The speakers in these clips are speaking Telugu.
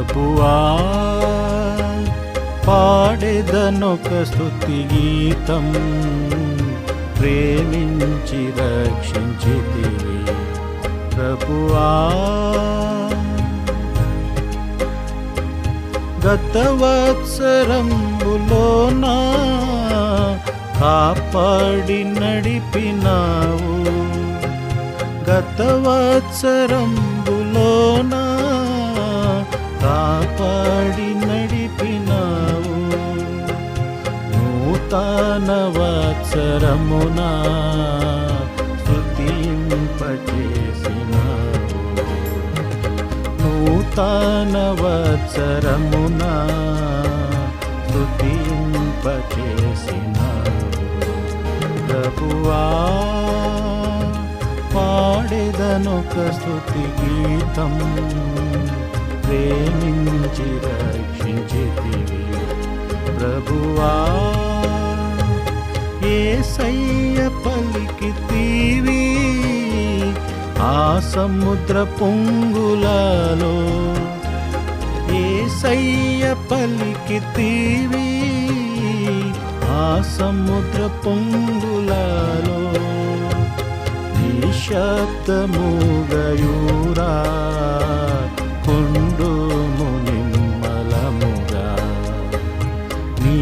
ప్రభువా పాడేదనొక స్థుతి గీతం ప్రేమించి రక్షించితివి ప్రభువా. గత వత్సరంబులోనా కాపాడి నడిపినావు. గతవత్సరంబులో కాపాడి నడిపినావు. నూతన వత్సరమునా స్తుతింపచేసినావు. నూతన వత్సరమునా స్తుతింపచేసినావు. ప్రభువా పాడేదనొక స్తుతి గీతం. ప్రేమించి రక్షించితివి. ప్రభువా ఏసయ్య పలికితీవి. ఆ సముద్ర పొంగులలో ఏసయ్య పలికితీవి. ఆ సముద్ర పొంగులలో నిశ్శబ్దముగయూరా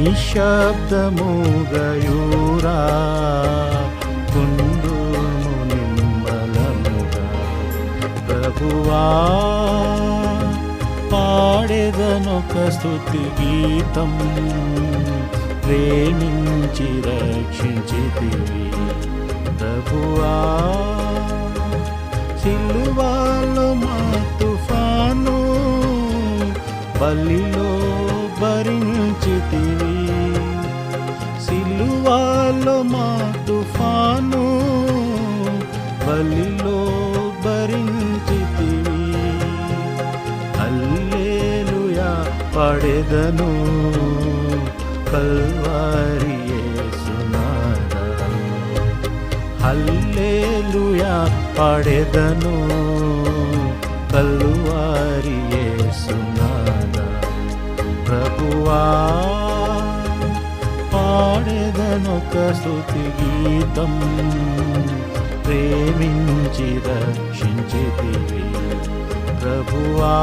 నిశ్శబ్దముగయూరా కొండుము నిమ్మలముగా ప్రభువా పాడేదనొక స్థుతి గీతం ప్రేమించి రక్షించితివి. ప్రభువా సిలువాలో మా తుఫాను బలిలో భరించితివి. సిలువాలో మా తుఫాను బలిలో భరించితివి అల్లేలుయా పడెదను కల్వారియేసునాదా అల్లేలుయా పడెదను కల్వారియేసునాదా ఒక స్తుతి గీతం ప్రేమించి రక్షించితివి ప్రభువా